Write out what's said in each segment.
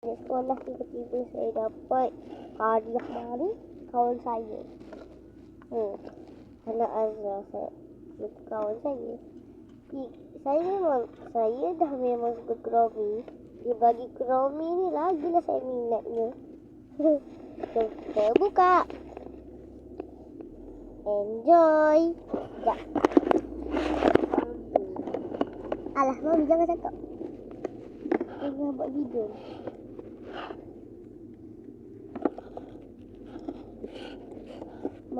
Di sekolah tiba-tiba saya dapat hadiah dari kawan saya. Oh, anak Azra saya. Itu kawan saya. I- Saya memang, saya dah memang suka keromi. Dia bagi keromi ni lagi lah saya minatnya. Kita buka. Enjoy. Sekejap. Alah, Mami jangan cakap. Tengah buat video.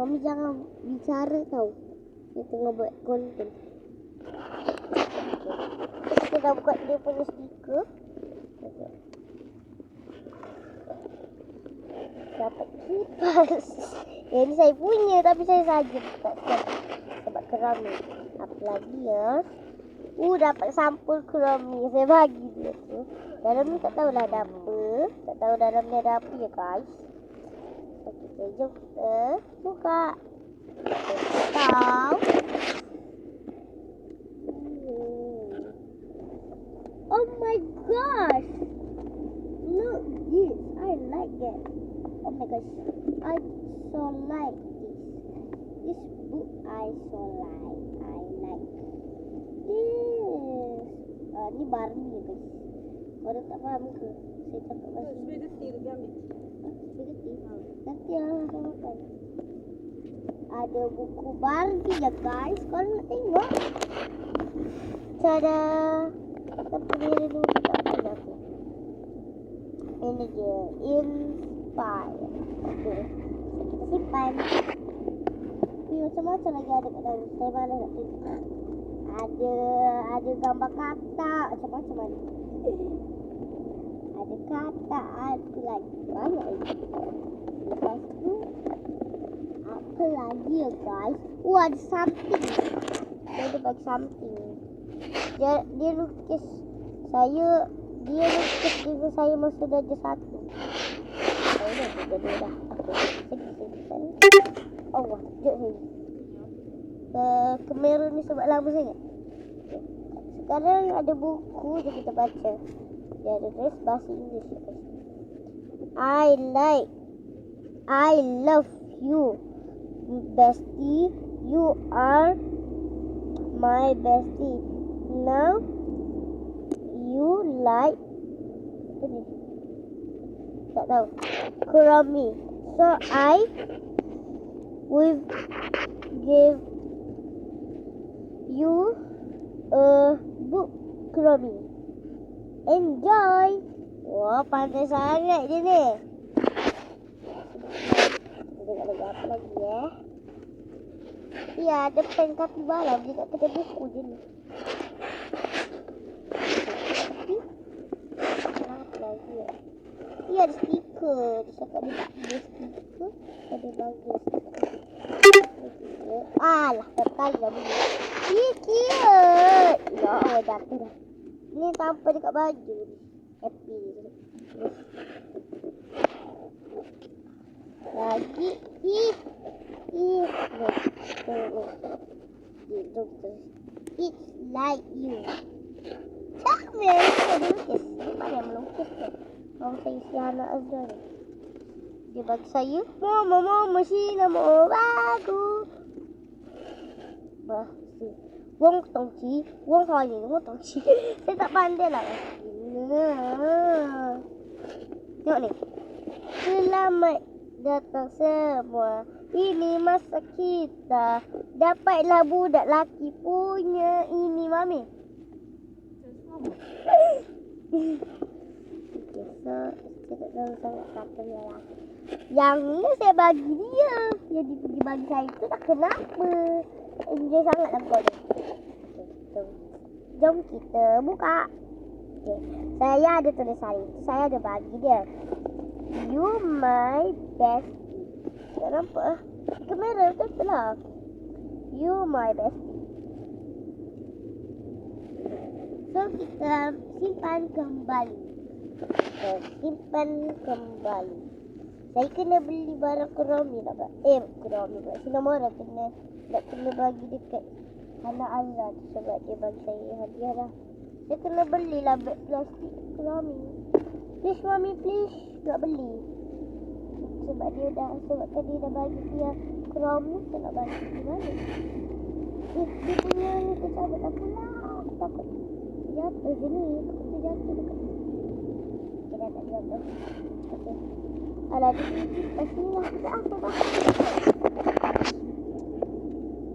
Mami jangan bicara tau. Dia tengah buat konten. Kita dah buka dia punya stiker. Dapat kipas. Yang ni saya punya tapi saya saja buka sebab, sebab. Apa lagi ya? Uh, dapat sampul kerami. Saya bagi dia tu. Dalam ni tak tahulah ada apa. Tak tahu dalam ni ada apa ya guys. Okey, jom buka. Kita. Hmm. Oh my gosh. Look this. I like that. Oh my gosh. I so like this. This book I so like. I like this. Ah, ni Barney guys. Orang tak faham ke? Saya cakap bahasa Spaghetti lagi ambil. Nanti lah makan. Ada buku Barbie ya guys. Kau nak tengok? Tada. Tapi dia dulu tak ada aku. Ini dia. Inspire. Okey. Kita simpan. Ni macam-macam lagi ada kat dalam. Saya mana nak tunjuk. Ada ada gambar katak macam-macam ada. Ada katak ada lagi banyak. Lepas tu apa lagi ya guys? Oh ada something. Dia ada bagi something. Dia dia lukis saya dia lukis dengan saya masa darjah satu. Saya dah dua dah. Oh, wah, sekejap saya. Uh, kamera ni sebab lama sangat. Okay. Sekarang ada buku je kita baca. Ada tulis bahasa Inggeris. I like I love you bestie. You are my bestie. Now you like tahu. Kurami. So I will give you a book Kurami. Enjoy. Wah, pandai sangat dia ni. Tengok lagi apa lagi ya. Ya, ada pen kapibara. Dia tak kena buku je ni. Lagi ya? Ya, ada stiker. Dia cakap dia nak ada stiker. Ada bagus. Alah, terkali dah bunyi. Ih, cute. Ya Allah, jatuh dah. Ni tanpa dekat baju ni. Happy. Lagi. Look. Look. Ih, look. It's like you. Tak boleh. Saya melukis. Mana yang melukis tu? Mau saya si anak Azra ni. Dia bagi saya. Mama, mama, sini nama bagus. Bah, si. Wong tong chi, wong ni, wong tong chi. Saya tak pandai lah. Tengok ni. Selamat datang semua. Ini masa kita. Dapatlah budak laki punya ini mami. Okay, so saya tak tahu sangat lah. Yang ni saya bagi dia. Yang dia bagi saya tu tak kenapa. Enjoy sangat. Okay, jom. kita buka. Okay. Saya ada tulisan itu. Saya ada bagi dia. You my bestie. Tak nampak lah. Kamera betul lah. You my bestie. So kita simpan kembali. Okay, simpan kembali. Saya kena beli barang keromi tak Pak? Eh, keromi Pak. Sinamora kena nak kena bagi dekat anak Azra tu sebab dia bagi saya hadiah dah. Saya kena belilah beg plastik keromi. Please mami please. Tak beli. Sebab dia dah sebabkan dia dah bagi dia ni kita nak bagi? Dia, dia punya ni tercabut dah pula. Aku takut jatuh sini. Takut dia jatuh dekat dah tak jatuh. Apa dah?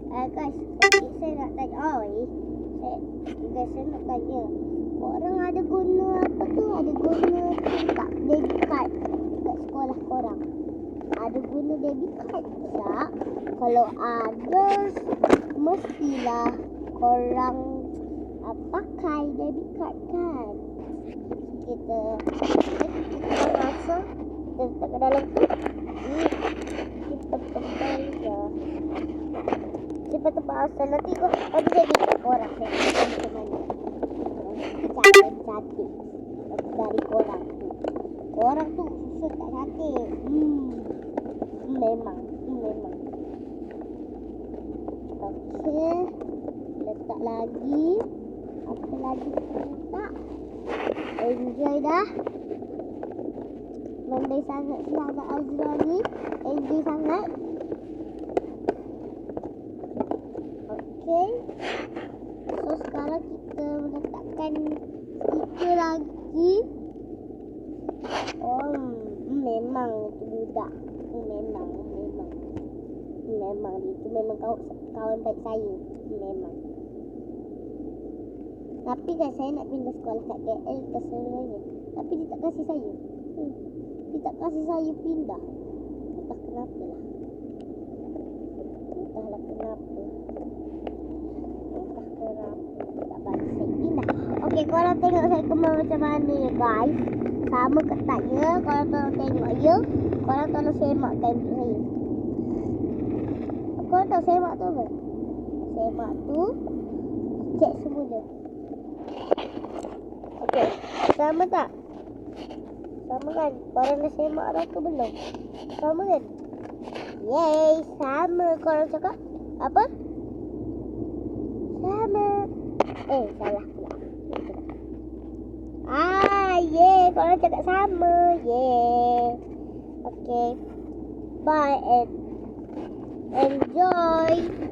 Uh, guys, saya nak tanya. Oh, eh. Guys, saya nak tanya. Korang ada guna apa tu? Ada guna tak debit card kat sekolah korang? Ada guna debit card tak? Kalau ada, mestilah korang uh, pakai debit card kan? Kita, kita rasa kita letak ke dalam. Ni, kita pegang je. Cepat tempat asal nanti kau nanti bikin korang. Cantik cantik dari korang. Korang tu susun tak cantik. Hmm. Memang, memang. Okey. Letak lagi. Apa lagi kita letak? Enjoy dah. Mandai sangat selama Azra ni. Enjoy sangat. Okey. So sekarang kita meletakkan stiker lagi. Oh, memang itu budak. Memang, memang. Memang itu memang kawan, kawan baik saya. Memang. Tapi kan saya nak pindah sekolah kat KL terserahnya. Tapi dia tak kasih saya. Hmm. Tak kasih saya pindah. Entah kenapa lah. Entahlah kenapa. Entah kenapa. Tak bagi saya pindah. Okey, korang tengok saya kemar macam mana ya guys. Sama ketatnya. Korang tengok ya. Korang tolong semakkan untuk saya. Korang tahu semak tu apa? Semak tu cek semula. Okey, sama tak? Sama kan? Korang dah semak dah ke belum? Sama kan? Yeay, sama korang cakap. Apa? Sama. Eh, salah pula. Ah, yeay, korang cakap sama. Yeay. Okay. Bye and enjoy.